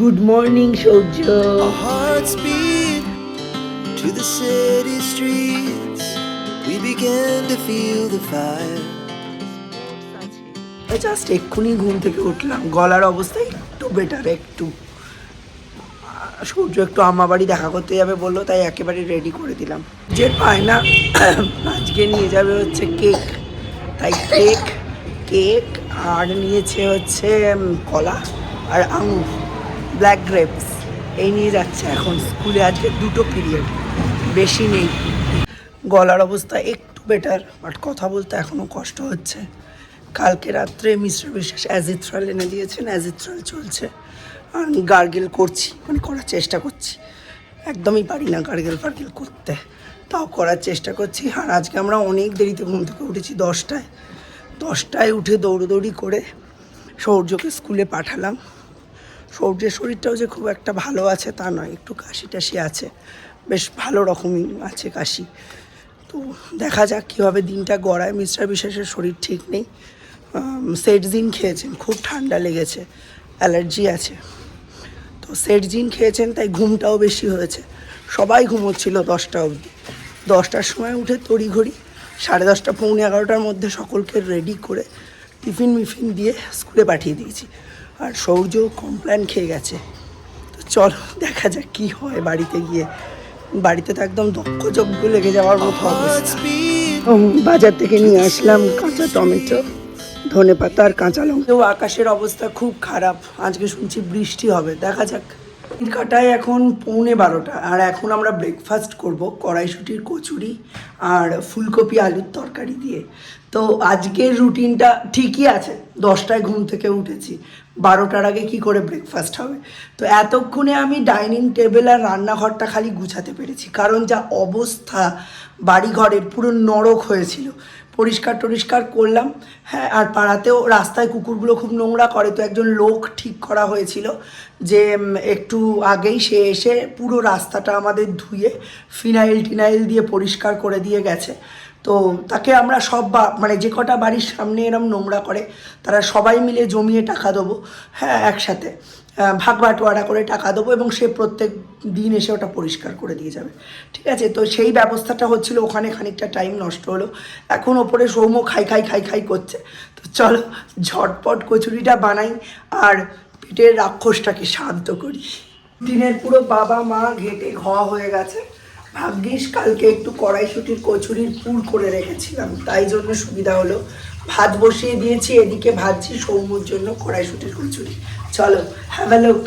Good morning Shaurya Our hearts beat to the city streets. We began to feel the fire. Just এক্ষুনি ঘুম থেকে উঠলাম। গলার অবস্থা একটু বেটার একটু। সূর্য একটু আমা বাড়ি দেখা করতে যাবে বলল তাই একেবারে রেডি করে দিলাম। যে পায় না আজকে নিয়ে যাবে হচ্ছে কেক তাই কেক কেক আর নিয়েছে হচ্ছে কলা আর আঙুর। Black grapes. এই নিয়ে যাচ্ছে এখন স্কুলে আজকে দুটো পিরিয়ড। বেশি নেই। গলার অবস্থা একটু বেটার বাট কথা বলতে এখনও কষ্ট হচ্ছে। কালকে রাত্রে মিশ্র বিশ্বাস অ্যাজিথ্রাল এনে দিয়েছেন অ্যাজিথ্রাল চলছে। আর গার্গেল করছি মানে করার চেষ্টা করছি। একদমই পারি না গার্গেল ফার্গেল করতে। তাও করার চেষ্টা করছি। আর আজকে আমরা অনেক দেরিতে ঘুম থেকে উঠেছি, দশটায়। দশটায় উঠে দৌড়দৌড়ি করে সৌর্যকে স্কুলে পাঠালাম। সৌর্যের শরীরটাও যে খুব একটা ভালো আছে তা নয়, একটু কাশি টাশি আছে। বেশ ভালো রকমই আছে কাশি। তো দেখা যাক কীভাবে দিনটা গড়ায়। মিস্টার বিশ্বাসের শরীর ঠিক নেই। সেটজিন খেয়েছেন, খুব ঠান্ডা লেগেছে, অ্যালার্জি আছে। তো সেটজিন খেয়েছেন, তাই ঘুমটাও বেশি হয়েছে। সবাই ঘুমোচ্ছিল দশটা অবধি। দশটার সময় উঠে তড়িঘড়ি, সাড়ে দশটা, পৌনে এগারোটার মধ্যে সকলকে রেডি করে টিফিন মিফিন দিয়ে স্কুলে পাঠিয়ে দিয়েছি। আর সৌর্য কমপ্ল্যান খেয়ে গেছে। তো চলো, দেখা যাক কি হয় বাড়িতে গিয়ে। বাড়িতে তো একদম দক্ষ যজ্ঞ লেগে যাওয়ার মতো অবস্থা। বাজার থেকে নিয়ে আসলাম কাঁচা টমেটো ধনে পাতা আর কাঁচা লঙ্কা। আকাশের অবস্থা খুব খারাপ। আজকে শুনছি বৃষ্টি হবে। দেখা যাক। কাটায় এখন পৌনে বারোটা। আর এখন আমরা ব্রেকফাস্ট করব কড়াইশুটির কচুরি আর ফুলকপি আলুর তরকারি দিয়ে। তো আজকের রুটিনটা ঠিকই আছে, দশটায় ঘুম থেকে উঠেছি। বারোটার আগে কি করে ব্রেকফাস্ট হবে? তো এতক্ষণে আমি ডাইনিং টেবিল আর রান্নাঘরটা খালি গুছাতে পেরেছি, কারণ যা অবস্থা বাড়িঘরের পুরো নরক হয়েছিল। পরিষ্কার টরিষ্কার করলাম। হ্যাঁ আর পাড়াতেও রাস্তায় কুকুরগুলো খুব নোংরা করে। তো একজন লোক ঠিক করা হয়েছিল যে একটু আগেই সে এসে পুরো রাস্তাটা আমাদের ধুয়ে ফিনাইল টিনাইল দিয়ে পরিষ্কার করে দিয়ে গেছে। তো তাকে আমরা সব বা- মানে যে কটা বাড়ির সামনে এরম নোংরা করে, তারা সবাই মিলে জমিয়ে টাকা দেবো হ্যাঁ একসাথে। ভাগ বাটোয়ারা করে টাকা দেবো এবং সে প্রত্যেক দিন এসে ওটা পরিষ্কার করে দিয়ে যাবে। ঠিক আছে? তো সেই ব্যবস্থাটা হচ্ছিল, ওখানে খানিকটা টাইম নষ্ট হলো। এখন ওপরে সৌম্য খাই খাই খাই খাই করছে। তো চলো, ঝটপট কচুরিটা বানাই আর পেটের রাক্ষসটাকে শান্ত করি। দিনের পুরো বাবা, মা ঘেটে ঘ হয়ে গেছে। ভাগ্যিস কালকে একটু কড়াইশুটির কচুরির পুর করে রেখেছিলাম। তাই জন্য সুবিধা হলো। ভাত বসিয়ে দিয়েছি, এদিকে ভাজছি সৌম্যর জন্য কড়াইশুটির কচুরি। চলো have a look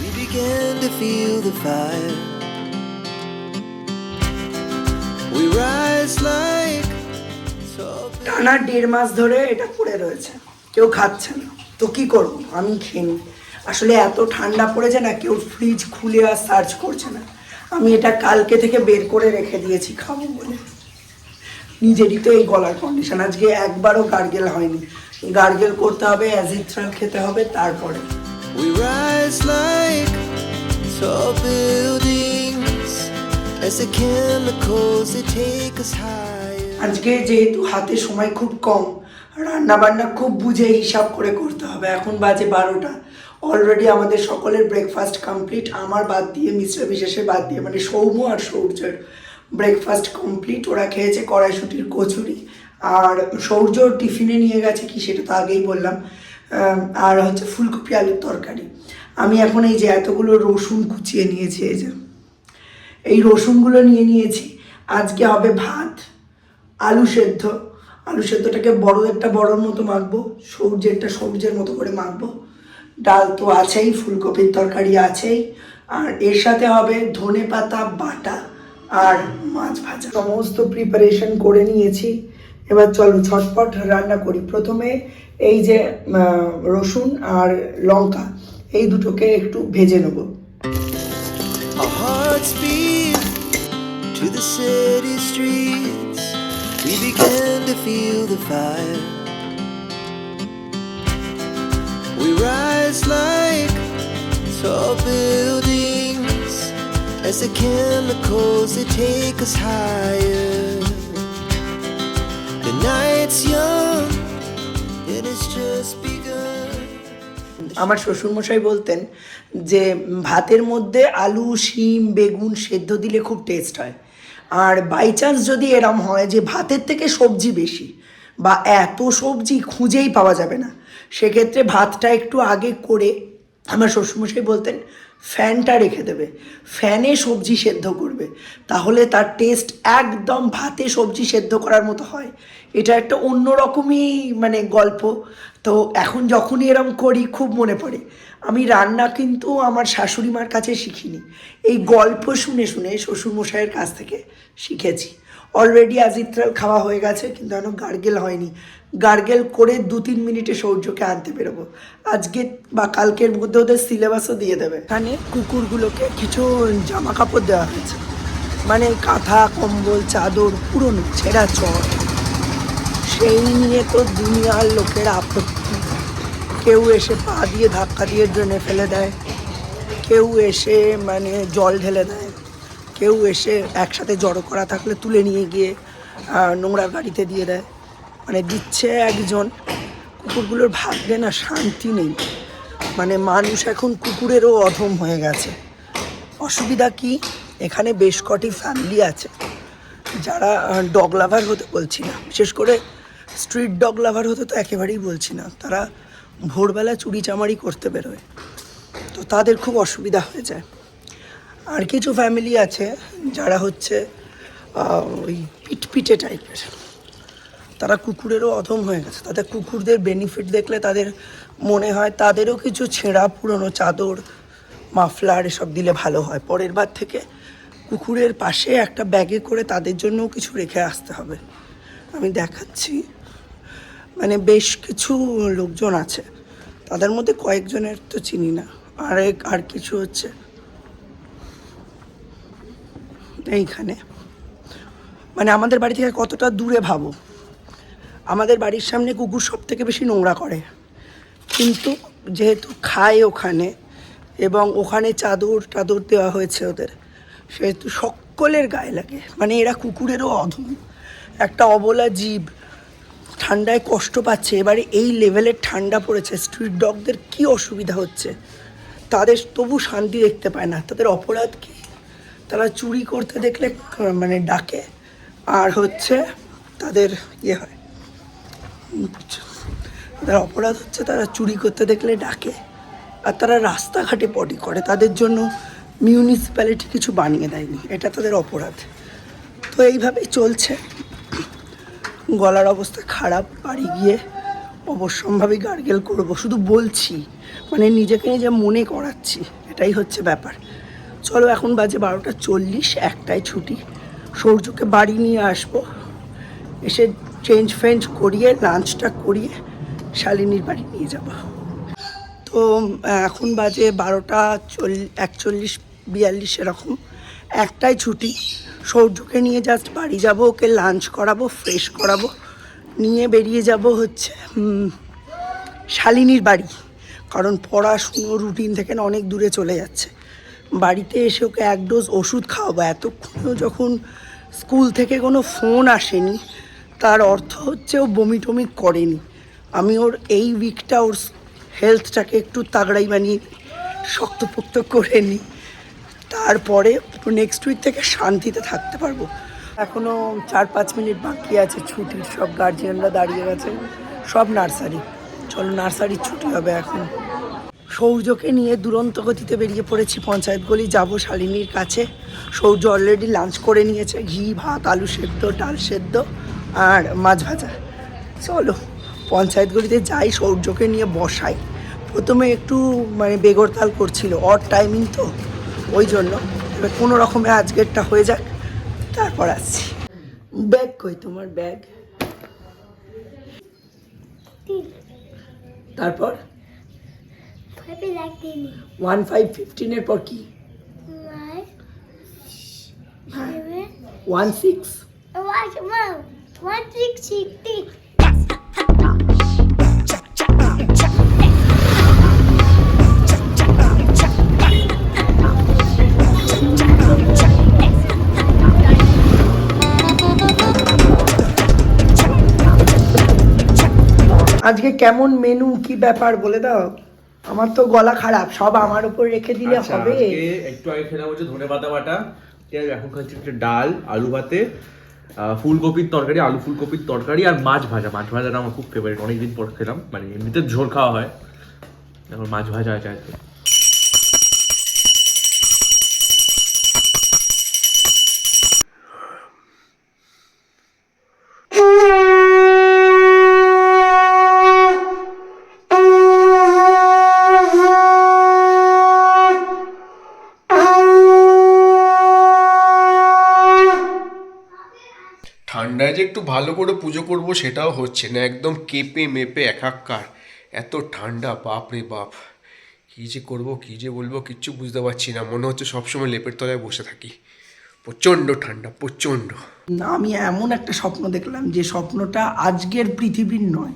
We began to feel the fire. We rise like টানা দেড় মাস ধরে এটা পড়ে রয়েছে। কেউ খাচ্ছে না। তো কি করব? আমি খেয়ে। আসলে এত ঠান্ডা পড়েছে না কেউ ফ্রিজ খুলে আর সার্চ করছে না। আমি এটা কালকে থেকে বের করে রেখে দিয়েছি খাব বলে। নিজেরই তো এই গলার কন্ডিশন আজকে একবারও গার্গেল হয়নি। গার্গেল করতে হবে অ্যাজিথ্রাল খেতে হবে তারপরে। We rise like tall buildings as the chemicals they take us higher. আজকে যেহেতু হাতে সময় খুব কম রান্না বান্না খুব বুঝে হিসাব করে করতে হবে। এখন বাজে বারোটা। অলরেডি আমাদের সকলের ব্রেকফাস্ট কমপ্লিট আমার বাদ দিয়ে মিশ্র বিশেষের বাদ দিয়ে মানে সৌম্য আর সৌর্যের ব্রেকফাস্ট কমপ্লিট ওরা খেয়েছে কড়াইশুটির কচুরি। আর সৌর্য টিফিনে নিয়ে গেছে কি সেটা তো আগেই বললাম। আর হচ্ছে ফুলকপি আলুর তরকারি। আমি এখন এই যে এতগুলো রসুন কুচিয়ে নিয়েছি, এই যে। এই রসুনগুলো নিয়ে নিয়েছি। আজকে হবে ভাত, আলু সেদ্ধ। আলু সেদ্ধটাকে বড় একটা বড়োর মতো মাখবো সবজিটা সবজির মতো করে মাখবো। ডাল তো আছেই, ফুলকপির তরকারি আছেই। আর এর সাথে হবে ধনে পাতা বাটা আর মাছ ভাজা। সমস্ত প্রিপারেশন করে নিয়েছি। এবার চলো ঝটপট রান্না করি প্রথমে এই যে রসুন আর লঙ্কা এই দুটোকে একটু ভেজে নেব. We rise like tall buildings as the chemicals they take us higher. আমার শ্বশুরমশাই বলতেন যে ভাতের মধ্যে আলু, শিম, বেগুন সেদ্ধ দিলে খুব টেস্ট হয়। আর বাই চান্স যদি এরম হয় যে ভাতের থেকে সবজি বেশি বা এত সবজি খুঁজেই পাওয়া যাবে না, সেক্ষেত্রে ভাতটা একটু আগে করে আমার শ্বশুরমশাই বলতেন ফ্যানটা রেখে দেবে। ফ্যানে সবজি সেদ্ধ করবে। তাহলে তার টেস্ট একদম ভাতে সবজি সেদ্ধ করার মতো হয়। এটা একটা অন্যরকমই মানে গল্প। তো এখন যখনই এরম করি, খুব মনে পড়ে। আমি রান্না কিন্তু আমার শাশুড়ি মার কাছে শিখিনি। এই গল্প শুনে শুনে শ্বশুরমশাইয়ের কাছ থেকে শিখেছি। অলরেডি আজিত্রাল খাওয়া হয়ে গেছে, কিন্তু এখনও গার্গেল হয়নি। গার্গেল করে দু তিন মিনিটে সৌর্যকে আনতে বেরোবো। আজকে বা কালকের মধ্যে ওদের সিলেবাসও দিয়ে দেবে। এখানে কুকুরগুলোকে কিছু জামা কাপড় দেওয়া হয়েছে। মানে কাঁথা, কম্বল, চাদর পুরনো, ছেঁড়া চট সেই নিয়ে তো দুনিয়ার লোকের আপত্তি। কেউ এসে পা দিয়ে ধাক্কা দিয়ে ড্রেনে ফেলে দেয়। কেউ এসে মানে জল ঢেলে দেয়। কেউ এসে একসাথে জড়ো করা থাকলে তুলে নিয়ে গিয়ে নোংরা গাড়িতে দিয়ে দেয়। মানে দিচ্ছে একজন। কুকুরগুলোর ভাগ্যে না শান্তি নেই। মানে মানুষ এখন কুকুরেরও অধম হয়ে গেছে। অসুবিধা কি? এখানে বেশ কটি ফ্যামিলি আছে। যারা ডগ লাভার হতে বলছি না। বিশেষ করে স্ট্রিট ডগ লাভার হতে তো একেবারেই বলছি না। তারা ভোরবেলা চুরি চামারি করতে বেরোয়। তো তাদের খুব অসুবিধা হয়ে যায়। আর কিছু ফ্যামিলি আছে যারা হচ্ছে ওই পিটপিটে টাইপের তারা কুকুরেরও অধম হয়ে গেছে। তাদের কুকুরদের বেনিফিট দেখলে তাদের মনে হয় তাদেরও কিছু ছেঁড়া, পুরনো চাদর মাফলার এসব দিলে ভালো হয়। পরের বার থেকে কুকুরের পাশে একটা ব্যাগে করে তাদের জন্যও কিছু রেখে আসতে হবে। আমি দেখাচ্ছি। মানে বেশ কিছু লোকজন আছে। তাদের মধ্যে কয়েকজনের তো চিনি না। আর এক আর কিছু হচ্ছে। এইখানে। মানে আমাদের বাড়ি থেকে কতটা দূরে ভাবো? আমাদের বাড়ির সামনে কুকুর সব থেকে বেশি নোংরা করে। কিন্তু যেহেতু খায় ওখানে এবং ওখানে চাদর টাদর দেওয়া হয়েছে ওদের, সেহেতু সকলের গায়ে লাগে। মানে এরা কুকুরেরও অধম। একটা অবলা জীব ঠান্ডায় কষ্ট পাচ্ছে, এবারে এই লেভেলের ঠান্ডা পড়েছে স্ট্রিট ডগদের কি অসুবিধা হচ্ছে? তাদের তবু শান্তি দেখতে পায় না, তাদের অপরাধ কি? তারা চুরি করতে দেখলে মানে ডাকে, আর হচ্ছে তাদের ইয়ে হয়। তাদের অপরাধ হচ্ছে তারা চুরি করতে দেখলে ডাকে, আর তারা রাস্তাঘাটে পটি করে, তাদের জন্য মিউনিসিপ্যালিটি কিছু বানিয়ে দেয়নি, এটা তাদের অপরাধ। তো এইভাবেই চলছে। গলার অবস্থা খারাপ, বাড়ি গিয়ে অবশ্যম্ভাবী গার্গেল করব, শুধু বলছি। মানে নিজেকে নিজে মনে করাচ্ছি, এটাই হচ্ছে ব্যাপার। চলো এখন বাজে বারোটা চল্লিশ একটাই ছুটি। সূর্যকে বাড়ি নিয়ে আসব। এসে চেঞ্জ ফেঞ্জ করিয়ে লাঞ্চটা করিয়ে শালিনীর বাড়ি নিয়ে যাব। তো, এখন বাজে বারোটা চল, একচল্লিশ, বিয়াল্লিশ এরকম। একটাই ছুটি। সৌর্যকে নিয়ে জাস্ট বাড়ি যাব, ওকে লাঞ্চ করাবো ফ্রেশ করাবো। নিয়ে বেরিয়ে যাব হচ্ছে শালিনীর বাড়ি। কারণ পড়াশুনো রুটিন থেকে না অনেক দূরে চলে যাচ্ছে। বাড়িতে এসে ওকে এক ডোজ ওষুধ খাওয়াবো। এতক্ষণেও যখন স্কুল থেকে কোনো ফোন আসেনি, তার অর্থ হচ্ছে ও বমি টমি করেনি। আমি ওর এই উইকটা ওর হেলথটাকে একটু তাগড়াই বানিয়ে, শক্তপোক্ত করে নিই। তারপরে নেক্সট উইক থেকে শান্তিতে থাকতে পারব। এখনও চার পাঁচ মিনিট বাকি আছে, ছুটির সব গার্জিয়ানরা দাঁড়িয়ে গেছে, সব নার্সারি। চলো নার্সারির ছুটি হবে এখন। সৌর্যকে নিয়ে দুরন্ত গতিতে বেরিয়ে পড়েছি পঞ্চায়েত গলি, যাব শালিনীর কাছে। সৌর্য অলরেডি লাঞ্চ করে নিয়েছে, ঘি, ভাত, আলু সেদ্ধ, ডাল সেদ্ধ আর মাছ ভাজা। চলো পঞ্চায়েত গলিতে যাই, সৌর্যকে নিয়ে বসাই। প্রথমে একটু মানে বেগরতাল করছিল অর টাইমিং তো, ওই জন্য। এবার কোনো রকমে আজকেরটা হয়ে যাক তারপর আসছি। ব্যাগ কই তোমার ব্যাগ? তারপর. ওয়ান ফাইভ ফিফটিনের পর কি? Five, seven, ওয়ান সিক্স আজকে কেমন মেনু কি ব্যাপার বলে দাও? আমার তো গলা খারাপ সব আমার উপর রেখে দিলে আচ্ছা, হবে। একটু আগে খেলাম হচ্ছে ধনে পাতা বাটা। এখন খাচ্ছি একটা ডাল আলু ভাতে ফুলকপির তরকারি আলু ফুলকপির তরকারি আর মাছ ভাজা। মাছ ভাজাটা আমার খুব ফেভারিট অনেকদিন পর খেলাম মানে এমনিতে ঝোল খাওয়া হয়। এখন মাছ ভাজা আছে একটু ভালো করে পুজো করব সেটাও হচ্ছে না একদম কেঁপে মেপে একাকার। এত ঠান্ডা বাপ রে বাপ। কী যে করব কী যে বলব কিচ্ছু বুঝতে পারছি না। মনে হচ্ছে সবসময় লেপের তলায় বসে থাকি। প্রচণ্ড ঠান্ডা প্রচণ্ড। না, আমি এমন একটা স্বপ্ন দেখলাম যে স্বপ্নটা আজকের পৃথিবীর নয়।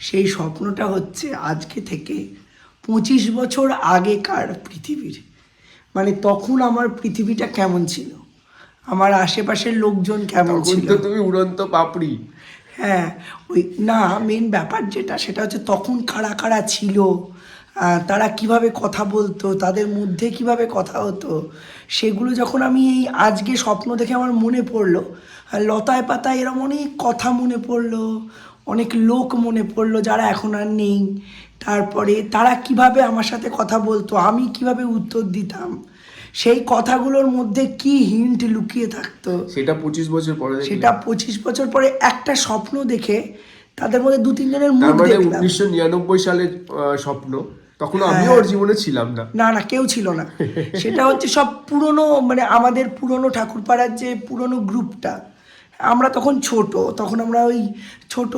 সেই স্বপ্নটা হচ্ছে আজকে থেকে পঁচিশ বছর আগেকার পৃথিবীর। মানে তখন আমার পৃথিবীটা কেমন ছিল? আমার আশেপাশের লোকজন কেমন ছিল? তো তুমি উড়ন্ত পাপড়ি। হ্যাঁ ওই না মেন ব্যাপার যেটা সেটা হচ্ছে তখন কারা কারা ছিল তারা কীভাবে কথা বলতো তাদের মধ্যে কীভাবে কথা হতো সেগুলো যখন আমি এই আজকে স্বপ্ন দেখে আমার মনে পড়ল আর লতায় পাতায় এরম অনেক কথা মনে পড়ল অনেক লোক মনে পড়ল যারা এখন আর নেই তারপরে তারা কীভাবে আমার সাথে কথা বলতো আমি কীভাবে উত্তর দিতাম সেই কথাগুলোর মধ্যে কি হিন্ট লুকিয়ে থাকতো? সেটা পঁচিশ বছর পরে সেটা পঁচিশ বছর পরে একটা স্বপ্ন দেখে তাদের মধ্যে দু তিনজনের মুখ দেখলাম। উনিশশো নিরানব্বই সালের স্বপ্ন। তখন আমিও হ্যাঁ। ওর জীবনে ছিলাম না। না না কেউ ছিল না। সেটা হচ্ছে সব পুরনো মানে আমাদের পুরনো ঠাকুরপাড়ার যে পুরনো গ্রুপটা। আমরা তখন ছোট তখন আমরা ওই ছোট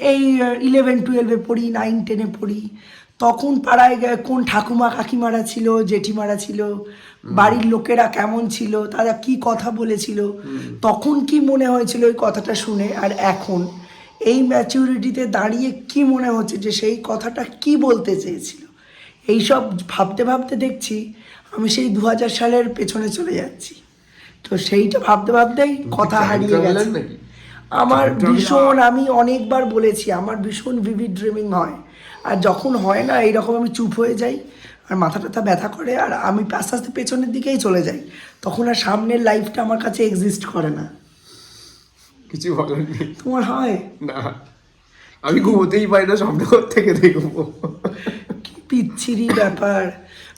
এই ইলেভেন টুয়েলভে পড়ি নাইন টেনে পড়ি। তখন পাড়ায় গে- কোন ঠাকুমা কাকিমারা ছিল জেঠিমারা ছিল বাড়ির লোকেরা কেমন ছিল তারা কি কথা বলেছিল তখন কি মনে হয়েছিল ওই কথাটা শুনে? আর এখন এই ম্যাচিউরিটিতে দাঁড়িয়ে কি মনে হচ্ছে যে সেই কথাটা কি বলতে চেয়েছিল? এইসব ভাবতে ভাবতে দেখছি আমি সেই দু হাজার সালের পেছনে চলে যাচ্ছি। তো সেইটা ভাবতে ভাবতেই কথা হারিয়ে গেছে। আমার ভীষণ আমি অনেকবার বলেছি আমার ভীষণ ভিভিড ড্রিমিং হয়। আর যখন হয় না এইরকম আমি চুপ হয়ে যাই আর মাথা টাথা ব্যথা করে আর আমি আস্তে আস্তে পেছনের দিকেই চলে যাই। তখন আর সামনের লাইফটা আমার কাছে এক্সিস্ট করে না। কিছু বলার নেই। তোমার হয়? না। আমি ঘুমোতেই পারি না স্বপ্ন থেকে দেখব কি পিচ্ছিরি ব্যাপার।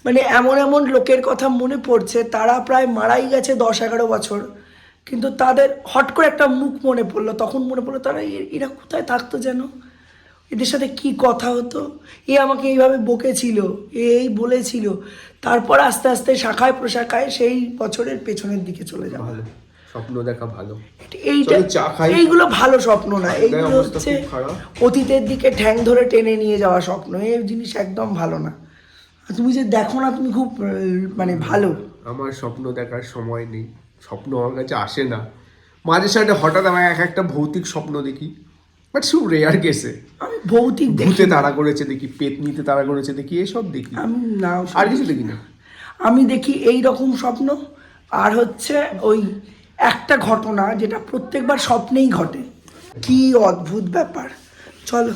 মানে এমন এমন লোকের কথা মনে পড়ছে তারা প্রায় মারাই গেছে দশ এগারো বছর। কিন্তু তাদের হট করে একটা মুখ মনে পড়ল তখন মনে পড়ল তারা এরা কোথায় থাকতো যেন? এদের সাথে কি কথা হতো? এ আমাকে এইভাবে বকেছিল এই বলেছিল। তারপর আস্তে আস্তে শাখায় প্রশাখায় সেই বছরের পেছনের দিকে চলে যাওয়া। ভালো স্বপ্ন দেখা ভালো। এইটা। এইগুলো ভালো স্বপ্ন না এইগুলো হচ্ছে অতীতের দিকে ঠ্যাং ধরে টেনে নিয়ে যাওয়া স্বপ্ন এই জিনিস একদম ভালো না। তুমি যে দেখো না তুমি খুব মানে ভালো। আমার স্বপ্ন দেখার সময় নেই স্বপ্ন আমার কাছে আসে না। মাঝে সাথে হঠাৎ আমি এক একটা ভৌতিক স্বপ্ন দেখি। বাট খুব রেয়ার কেসে আমি ভৌতিক ভূতে তাড়া করেছে দেখি পেতনিতে তাড়া করেছে দেখি এসব দেখি। আমি না আর কিছু দেখি না। আমি দেখি এই রকম স্বপ্ন আর হচ্ছে ওই একটা ঘটনা যেটা প্রত্যেকবার স্বপ্নেই ঘটে। কি অদ্ভুত ব্যাপার। চলো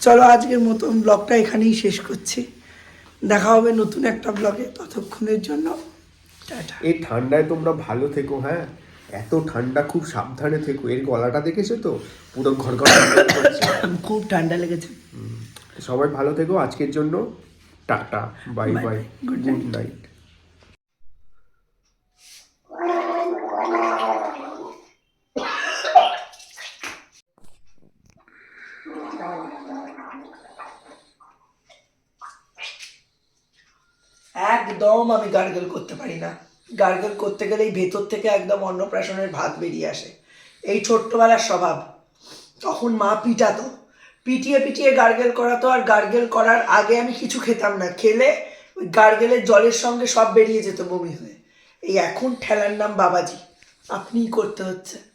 চলো আজকের মতন ব্লগটা এখানেই শেষ করছি। দেখা হবে নতুন একটা ব্লগে। ততক্ষণের জন্য টাটা। এই ঠান্ডায় তোমরা ভালো থেকো হ্যাঁ? এত ঠান্ডা খুব সাবধানে থেকো। এর গলাটা দেখেছ তো? পুরো ঘর ঘর খুব ঠান্ডা লেগেছে। সবাই ভালো থেকো। আজকের জন্য tata. Bye bye. Good. Night একদম আমি গার্গেল করতে পারি না। গার্গেল করতে গেলেই ভেতর থেকে একদম অন্নপ্রাশনের ভাত বেরিয়ে আসে। এই ছোট্টবেলার স্বভাব। তখন মা পিটাতো। পিটিয়ে পিটিয়ে গার্গেল করাতো আর গার্গেল করার আগে আমি কিছু খেতাম না। খেলে ওই গার্গেলের জলের সঙ্গে সব বেরিয়ে যেত বমি হয়ে। এই এখন ঠেলার নাম বাবাজি। আপনিই করতে হচ্ছে।